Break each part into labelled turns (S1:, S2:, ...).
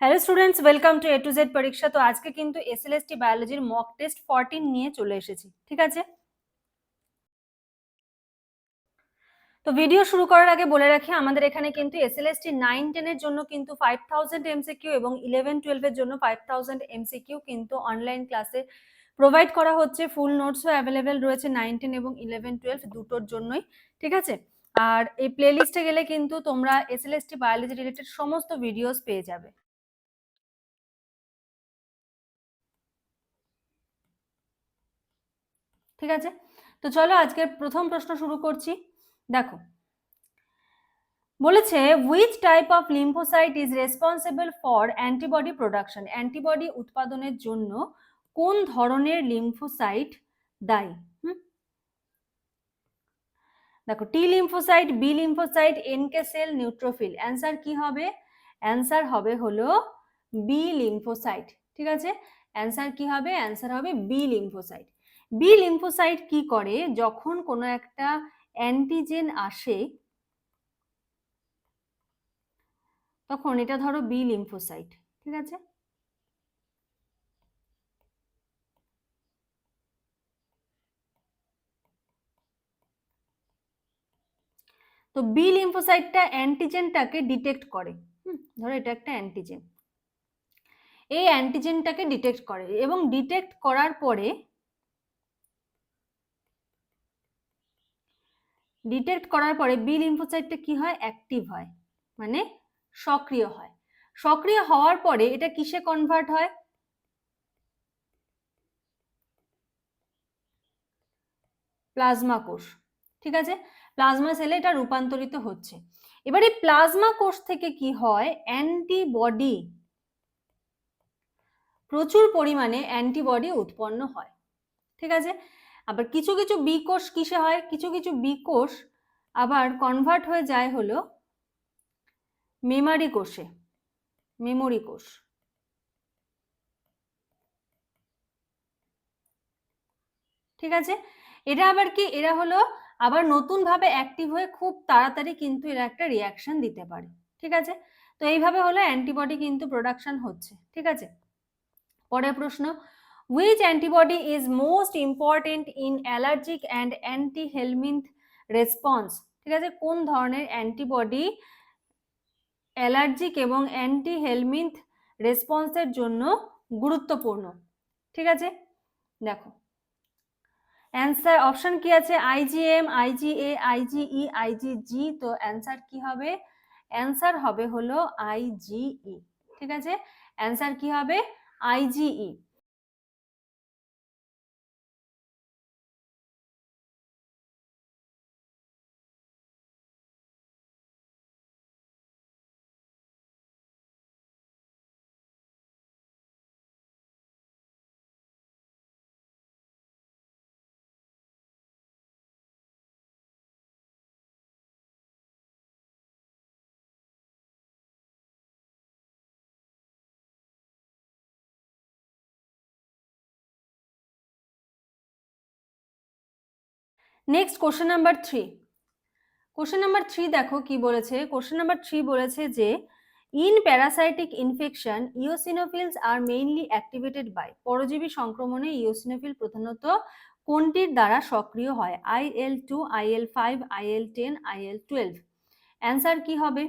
S1: Hello students welcome to A to Z পরীক্ষা তো আজকে কিন্তু এসএলএসটি বায়োলজির মক টেস্ট ফোরটিন নিয়ে চলে এসেছি, ঠিক আছে? তো ভিডিও শুরু করার আগে বলে রাখি, আমাদের এখানে কিন্তু এসএলএসটি নাইন টেনের জন্য কিন্তু ফাইভ থাউজেন্ড এমসিকিউ এবং ইলেভেন টুয়েলভের জন্য ফাইভ থাউজেন্ড এমসিকিউ কিন্তু অনলাইন ক্লাসে প্রোভাইড করা হচ্ছে। ফুল নোটসও অ্যাভেলেবেল রয়েছে নাইন টেন এবং ইলেভেন টুয়েলভ দুটোর জন্যই, ঠিক আছে? আর এই প্লেলিস্টে গেলে কিন্তু তোমরা এসএলএসটি বায়োলজি রিলেটেড সমস্ত ভিডিওস পেয়ে যাবে। ঠিক আছে? তো চলো আজকের প্রথম প্রশ্ন শুরু করছি। দেখো, বলেছে which type of lymphocyte is responsible for antibody production antibody উৎপাদনের জন্য কোন ধরনের লিম্ফোসাইট দায়ী? দেখো T lymphocyte B lymphocyte NK cell neutrophil answer কি হবে? অ্যান্সার হবে হলো বি লিম্ফোসাইট ঠিক আছে? অ্যান্সার কি হবে? অ্যান্সার হবে বি লিম্ফোসাইট বি লিম্ফোসাইট কি করে? যখন কোনো একটা অ্যান্টিজেন আসে, তখন এটা ধরো বি লিম্ফোসাইট ঠিক আছে? তো বি লিম্ফোসাইটটা অ্যান্টিজেনটাকে ডিটেক্ট করে ধরো এটা একটা অ্যান্টিজেন এই অ্যান্টিজেনটাকে ডিটেক্ট করে এবং ডিটেক্ট করার পরে ডিটেক্ট করার পরে বি লিম্ফোসাইটটা কি হয়? অ্যাক্টিভ হয়। মানে সক্রিয় হয়। সক্রিয় হওয়ার পরে এটা কিসে কনভার্ট হয়? প্লাজমা কোষ। ঠিক আছে? প্লাজমা সেলে এটা রূপান্তরিত হচ্ছে। এবার প্লাজমা কোষ থেকে কি হয়? অ্যান্টিবডি প্রচুর পরিমাণে অ্যান্টিবডি উৎপন্ন হয়। ঠিক আছে? আবার কিছু কিছু বি কোষ কিসে হয়? কিছু কিছু বি কোষ আবার কনভার্ট হয়ে যায় হলো মেমারি কোষে মেমোরি কোষ ঠিক আছে? এটা আবার কি? এরা হলো আবার নতুন ভাবে অ্যাক্টিভ হয়ে খুব তাড়াতাড়ি কিন্তু এরা একটা রিয়াকশন দিতে পারে। ঠিক আছে? তো এইভাবে হলো অ্যান্টিবডি কিন্তু প্রোডাকশন হচ্ছে। ঠিক আছে? পরের প্রশ্ন which antibody is most important in allergic and anti-helminth response? ঠিক আছে, কোন ধরনের অ্যান্টিবডি অ্যালার্জিক এবং অ্যান্টি হেলমিন্থ রেসপন্সের জন্য গুরুত্বপূর্ণ? ঠিক আছে, দেখো। অ্যান্সার অপশন কি আছে? আইজিএম আইজিএ আইজিই আইজিজি তো অ্যান্সার কি হবে? অ্যান্সার হবে হলো আইজিই ঠিক আছে অ্যান্সার কি হবে? IgE next question number three question number three দেখো কি বলেছে? কোশ্চেন নাম্বার থ্রি বলেছে যে in parasitic infection eosinophils are mainly activated by পরজীবী সংক্রমণে ইওসিনোফিল প্রধানত কোনটির দ্বারা সক্রিয় হয়? IL two IL five IL ten IL twelve answer কি হবে?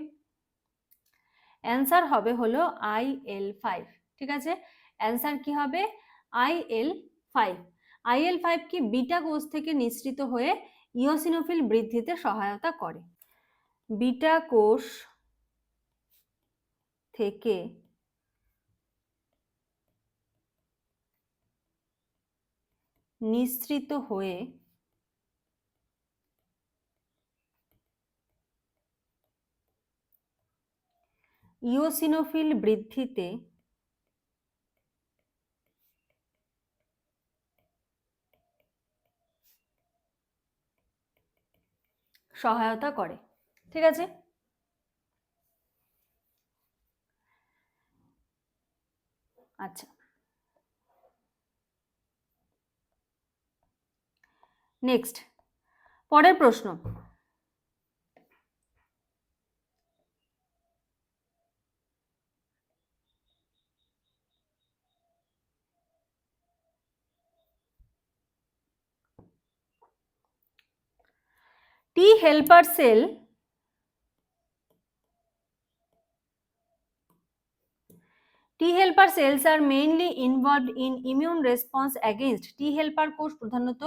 S1: অ্যান্সার হবে হলো আইএল ফাইভ ঠিক আছে? অ্যান্সার কি হবে? আইএল ফাইভ আইএল ফাইভ কি বিটা কোষ থেকে নিঃসৃত হয়ে ইওসিনোফিল বৃদ্ধিতে সহায়তা করে? বিটা কোষ থেকে নিঃসৃত হয়ে ইওসিনোফিল বৃদ্ধিতে সহায়তা করে ঠিক আছে? আচ্ছা। নেক্সট পরের প্রশ্ন। Helper cell T helper cells are mainly involved in immune response against T helper কোষ প্রধানত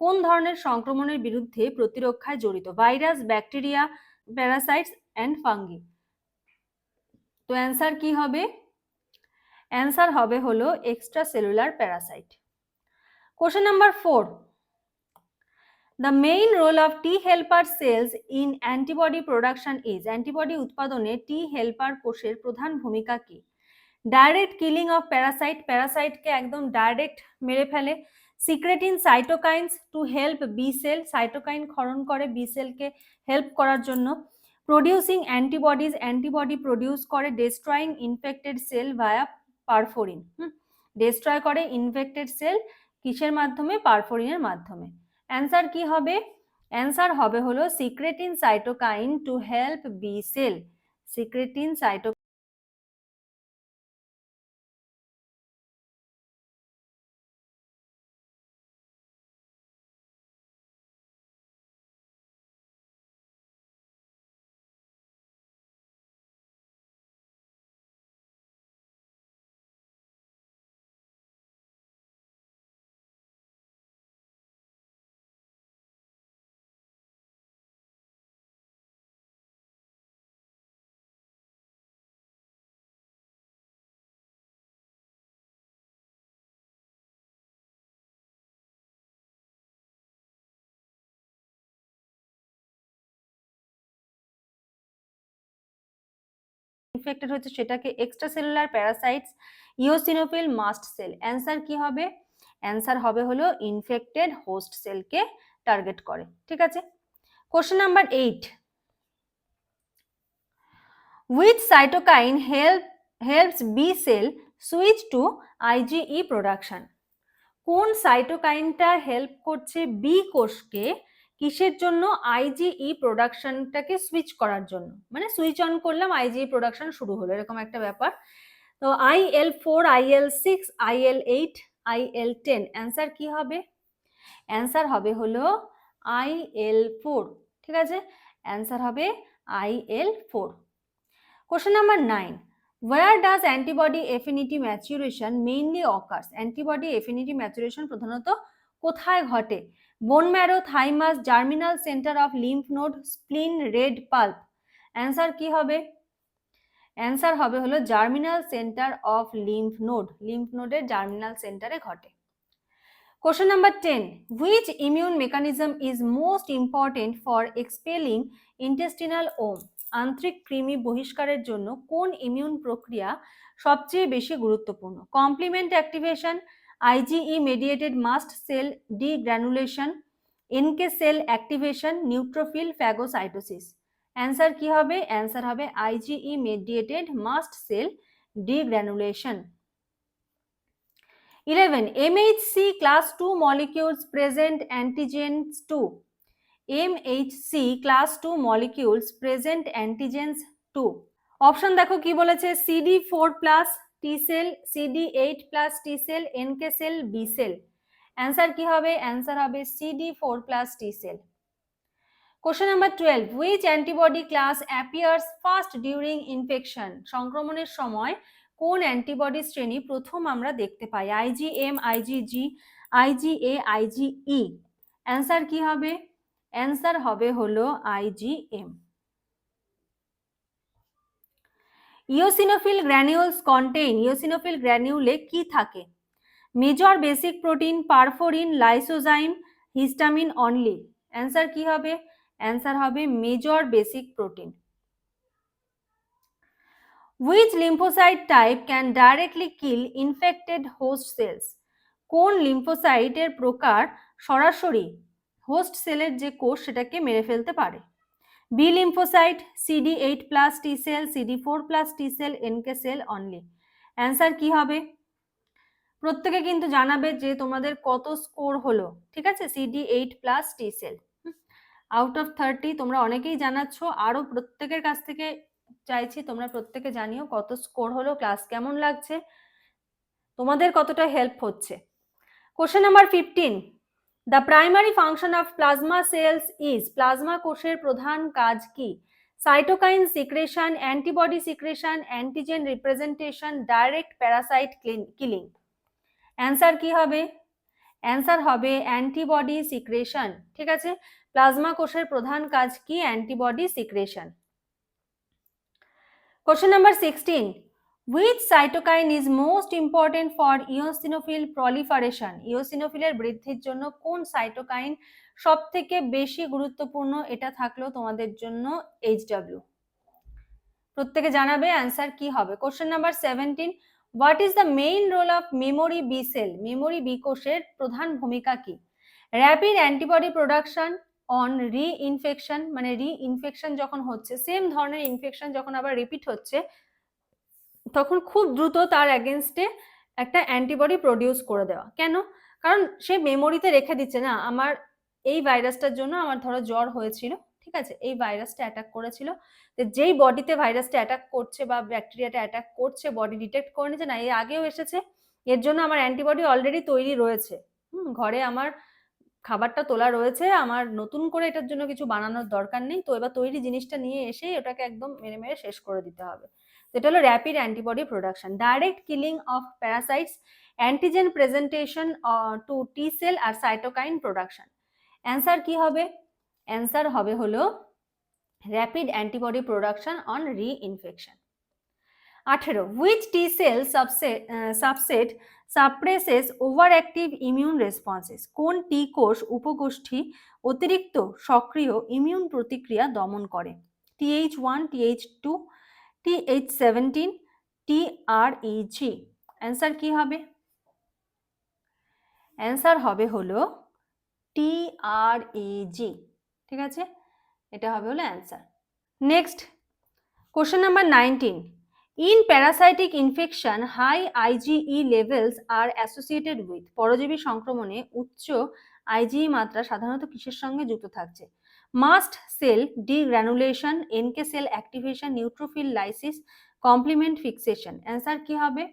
S1: কোন ধরনের সংক্রমণের বিরুদ্ধে প্রতিরক্ষায় জড়িত? Virus, bacteria parasites and fungi তো অ্যান্সার কি হবে? অ্যান্সার হবে হলো extracellular parasite question number four the main role of T helper cells in antibody production is antibody উৎপাদনে টি হেল্পার কোষের প্রধান ভূমিকা কি? ডাইরেক্ট কিলিং অফ প্যারাসাইট প্যারাসাইটকে একদম ডাইরেক্ট মেরে ফেলে। Secreting cytokines to help B cell cytokine ক্ষরণ করে বি সেলকে হেল্প করার জন্য। প্রডিউসিং অ্যান্টিবডিজ অ্যান্টিবডি প্রডিউস করে destroying infected cell via perforin destroy করে ইনফেক্টেড সেল কিসের মাধ্যমে? পারফোরিনের মাধ্যমে। অ্যান্সার কি হবে? অ্যান্সার হবে হলো secreting cytokine to help B cell secreting cyto infected হচ্ছে সেটাকে extracellular parasites eosinophil mast cell answer কি হবে? অ্যান্সার হবে হলো ইনফেক্টেড হোস্ট সেলকে টার্গেট করে। ঠিক আছে? Question number eight with cytokine help helps B cell switch to IgE production কোন সাইটোকাইনটা হেল্প করছে বি কোষকে কিসের জন্য? আইজিই প্রোডাকশনটাকে সুইচ করার জন্য। মানে সুইচ অন করলাম আইজিই প্রোডাকশন শুরু হলো, এরকম একটা ব্যাপার। তো I L four I L six I L eight I L ten answer কি হবে? অ্যান্সার হবে হলো আই এল ফোর ঠিক আছে? অ্যান্সার হবে I L four question number nine where does antibody affinity maturation mainly occurs antibody affinity maturation প্রধানত কোথায় ঘটে? Bone marrow thymus germinal centre of lymph node spleen red pulp answer কি হবে? Answer হবে হলো germinal centre of lymph node lymph নোডের germinal সেন্টারে ঘটে। Question number ten which immune mechanism is most important for expelling intestinal worm আন্তরিক কৃমি বহিষ্কারের জন্য কোন ইমিউন প্রক্রিয়া সবচেয়ে বেশি গুরুত্বপূর্ণ? Complement activation IgE mediated mast cell degranulation NK cell activation neutrophil phagocytosis answer কি হবে? অ্যান্সার হবে IgE mediated mast cell degranulation eleven MHC class two molecules present antigens to M H C class two molecules present antigens to option দেখো কি বলেছে CD four plus T cell CD eight plus T cell NK cell B cell answer কি হবে? Answer হবে CD four plus T cell question number twelve which antibody class appears first during infection সংক্রমণের সময় কোন antibody শ্রেণি প্রথম আমরা দেখতে পাই? IgM IgG IgA IgE answer কি হবে? অ্যান্সার হবে হলো IgM eosinophil granules contain eosinophil গ্র্যানিউলে কি থাকে? Major basic protein perforin lysozyme histamine only answer কি হবে? অ্যান্সার হবে major basic protein which lymphocyte type can directly kill infected host cells কোন লিম্ফোসাইটের প্রকার সরাসরি হোস্ট সেলের যে কোষ সেটাকে মেরে ফেলতে পারে? B lymphocyte CD eight plus T cell CD four plus T cell NK cell only answer কি হবে? প্রত্যেকে কিন্তু জানাবে যে তোমাদের কত স্কোর হলো, ঠিক আছে? CD eight plus T cell out of thirty তোমরা অনেকেই জানাচ্ছ, আরও প্রত্যেকের কাছ থেকে চাইছি তোমরা প্রত্যেকে জানিও কত স্কোর হলো ক্লাস কেমন লাগছে, তোমাদের কতটা হেল্প হচ্ছে। Question number fifteen the primary function of plasma cells is plasma কোষের প্রধান কাজ কি? Cytokine secretion antibody secretion antigen representation direct parasite killing answer কি হবে? অ্যান্সার হবে অ্যান্টিবডি সিক্রেশন ঠিক আছে? প্লাজমা কোষের প্রধান কাজ কি? Antibody secretion question number sixteen which cytokine is most important for eosinophil proliferation ইওসিনোফিলের বৃদ্ধির জন্য কোন সাইটোকাইন সব থেকে বেশি গুরুত্বপূর্ণ? এটা থাকল তোমাদের জন্য এইচ ডাব্লিউ প্রত্যেকে জানাবে অ্যান্সার কি হবে। Question number seventeen what is the main role of memory B cell memory B কোষের প্রধান ভূমিকা কি? Rapid antibody production on reinfection মানে রি ইনফেকশন যখন হচ্ছে সেম ধরনের ইনফেকশন যখন আবার রিপিট হচ্ছে তখন খুব দ্রুত তার অ্যাগেনস্টে একটা অ্যান্টিবডি প্রডিউস করে দেওয়া। কেন? কারণ সে মেমোরিতে রেখে দিচ্ছে, না, আমার এই ভাইরাসটার জন্য আমার ধরো জ্বর হয়েছিল, ঠিক আছে? এই ভাইরাসটা অ্যাটাক করেছিল, যে যেই বডিতে ভাইরাসটা অ্যাটাক করছে বা ব্যাকটেরিয়াটা অ্যাটাক করছে বডি ডিটেক্ট করে নিচ্ছে না, এর আগেও এসেছে, এর জন্য আমার অ্যান্টিবডি অলরেডি তৈরি রয়েছে। হুম, ঘরে আমার খাবারটা তোলা রয়েছে, আমার নতুন করে এটার জন্য কিছু বানানোর দরকার নেই, তো এবার তৈরি জিনিসটা নিয়ে এসেই ওটাকে একদম মেরে মেরে শেষ করে দিতে হবে। যেটা হলো rapid antibody production direct killing of parasites antigen presentation to T cell R cytokine production answer কি হবে? অ্যান্সার হবে হলো rapid antibody production on reinfection আঠেরো which T cell subset subset suppresses overactive immune responses কোন টি কোষ উপগোষ্ঠী অতিরিক্ত সক্রিয় immune প্রতিক্রিয়া দমন করে? TH one TH two TH seventeen T R G answer কি হবে? অ্যান্সার হবে হলো টি আর জি ঠিক আছে? এটা হবে হলো answer next question number nineteen in parasitic infection high IgE levels are associated with পরজীবী সংক্রমণে উচ্চ আইজিই মাত্রা সাধারণত কিসের সঙ্গে যুক্ত থাকছে? Mast cell degranulation, NK cell activation, neutrophil lysis, complement fixation. Answer কি হবে?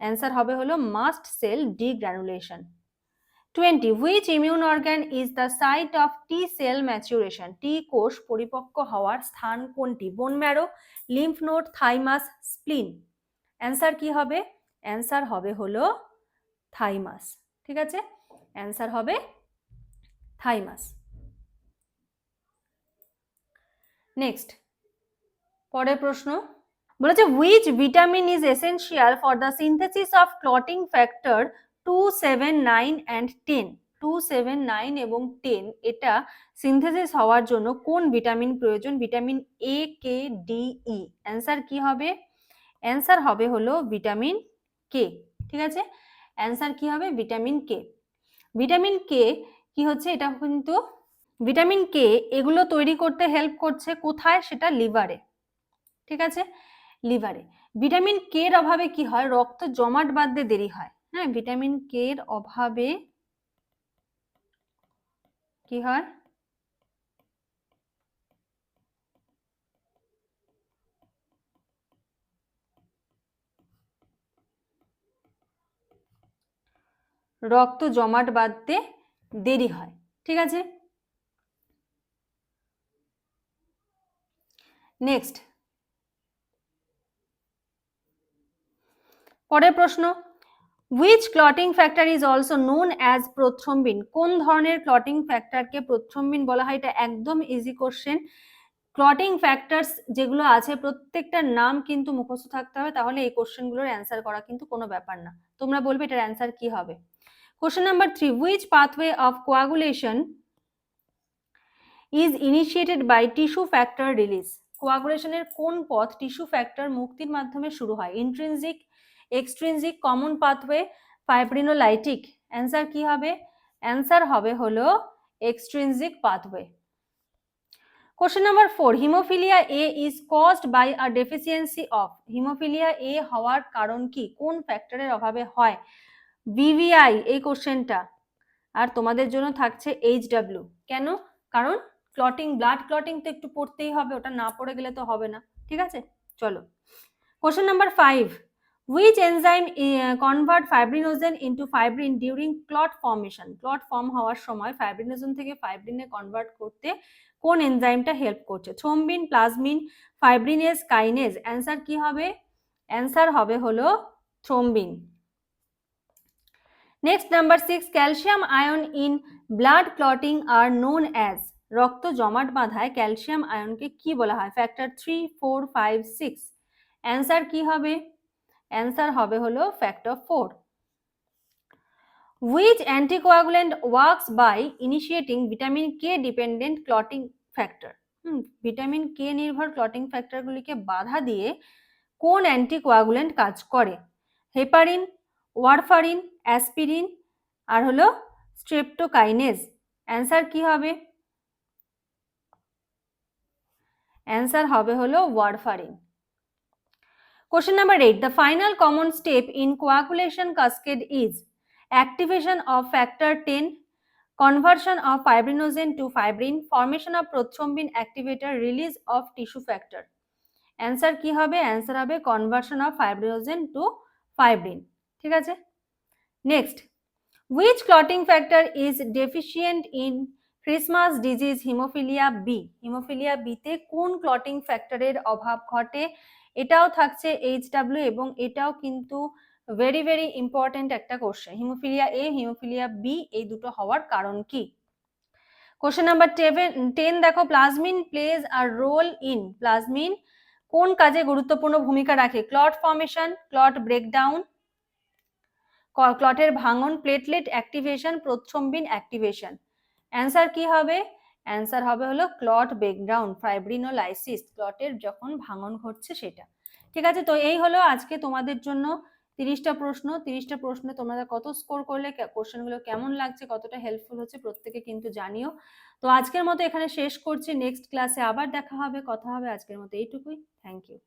S1: অ্যান্সার হবে হলো mast cell degranulation. Twenty, which immune organ is the site of T cell maturation? T কোষ পরিপক্ক হওয়ার স্থান কোনটি? Bone marrow, lymph node, thymus, spleen. Answer কি হবে? অ্যান্সার হবে হলো থাইমাস। ঠিক আছে? অ্যান্সার হবে থাইমাস। নেক্সট পরের প্রশ্ন বলেছে which vitamin is essential for the synthesis of clotting factor two seven nine and ten two seven nine এবং টেন এটা সিনথেসিস হওয়ার জন্য কোন ভিটামিন প্রয়োজন? Vitamin A K D E answer কি হবে? অ্যান্সার হবে হলো ভিটামিন কে ঠিক আছে? অ্যান্সার কি হবে? ভিটামিন কে ভিটামিন কে কি হচ্ছে? এটা কিন্তু ভিটামিন কে এগুলো তৈরি করতে হেল্প করছে কোথায়? সেটা লিভারে ঠিক আছে? লিভারে ভিটামিন কে এর অভাবে কি হয়? রক্ত জমাট বাঁধতে দেরি হয়। হ্যাঁ ভিটামিন কে এর অভাবে কি হয়? রক্ত জমাট বাঁধতে দেরি হয়। ঠিক আছে? নেক্সট পরের প্রশ্ন which clotting factor is also known as prothrombin কোন ধরনের ক্লটিং ফ্যাক্টরকে প্রথ্রম্বিন বলা হয়? এটা একদম ইজি কোশ্চেন ক্লটিং ফ্যাক্টরস যেগুলো আছে, প্রত্যেকটার নাম কিন্তু মুখস্থ থাকতে হবে। তাহলে এই কোশ্চেনগুলোর অ্যান্সার করা কিন্তু কোনো ব্যাপার না। তোমরা বলবে এটার অ্যান্সার কি হবে? Question number three which pathway of coagulation is initiated by tissue factor release কোয়াগুলেশনের কোন পথ টিস্যু ফ্যাক্টর মুক্তির মাধ্যমে শুরু হয়? Intrinsic extrinsic common pathway fibrinolytic answer কি হবে? অ্যান্সার হবে হলো extrinsic pathway question number four haemophilia A is caused by a deficiency of haemophilia A হওয়ার কারণ কি? কোন ফ্যাক্টরের অভাবে হয়? বিভিআই এই কোশ্চেনটা আর তোমাদের জন্য থাকছে এইচ ডাব্লিউ কেন? কারণ ক্লটিং ব্লাড ক্লটিং তো একটু পড়তেই হবে, ওটা না পড়ে গেলে তো হবে না, ঠিক আছে? চলো। Question number five which enzyme convert fibrinogen into fibrin fibrin clot formation clot form হওয়ার সময় ফাইব্রিনোজেন থেকে ফাইব্রিনে কনভার্ট করতে কোন এনজাইমটা হেল্প করছে? Thrombin plasmin fibrinase kinase answer কি হবে? অ্যান্সার হবে হলো thrombin next number six calcium ion in blood clotting are known as রক্ত জমাট বাঁধায় ক্যালসিয়াম আয়নকে কি বলা হয়? Factor three four five six answer কি হবে? অ্যান্সার হবে হলো factor four which works by initiating vitamin K dependent clotting factor? Hmm vitamin K নির্ভর ক্লটিং ফ্যাক্টরগুলিকে বাধা দিয়ে কোন অ্যান্টিকোয়াগুলেন্ট কাজ করে? হেপারিন ওয়ারফারিন অ্যাসপিরিন আর হলো স্ট্রেপ্টোকাইনেজ অ্যান্সার কি হবে? অ্যান্সার হবে হলো warfarin question number eight the final common step in coagulation cascade is activation of factor ten conversion of fibrinogen to fibrin formation of prothrombin activator release of tissue factor answer কি হবে? Answer হবে conversion of fibrinogen to fibrin ঠিক আছে? Next which clotting factor is deficient in Christmas disease haemophilia B haemophilia বিতে কোন clotting ফ্যাক্টরের অভাব ঘটে? এটাও থাকছে এইচ ডাব্লিউ এবং এটাও কিন্তু ভেরি ভেরি ইম্পর্টেন্ট একটা question haemophilia A haemophilia B এই দুটো হওয়ার কারণ কি? কোশ্চেন নাম্বার টেন দেখো plasmin plays are role in plasmin কোন কাজে গুরুত্বপূর্ণ ভূমিকা রাখে? ক্লট ফর্মেশন ক্লট ব্রেকডাউন ক্লটের ভাঙন platelet activation prothrombin activation answer কি হবে? অ্যান্সার হবে হলো ক্লট ব্রেকডাউন ফাইব্রিনোলাইসিস ক্লটের যখন ভাঙন ঘটছে সেটা। ঠিক আছে? তো এই হলো আজকে তোমাদের জন্য তিরিশটা প্রশ্ন। তিরিশটা প্রশ্নে তোমরা কত স্কোর করলে কোশ্চেনগুলো কেমন লাগছে, কতটা হেল্পফুল হচ্ছে প্রত্যেকে কিন্তু জানিও। তো আজকের মতো এখানে শেষ করছি। নেক্সট ক্লাসে আবার দেখা হবে, কথা হবে আজকের মতো এইটুকুই। Thank you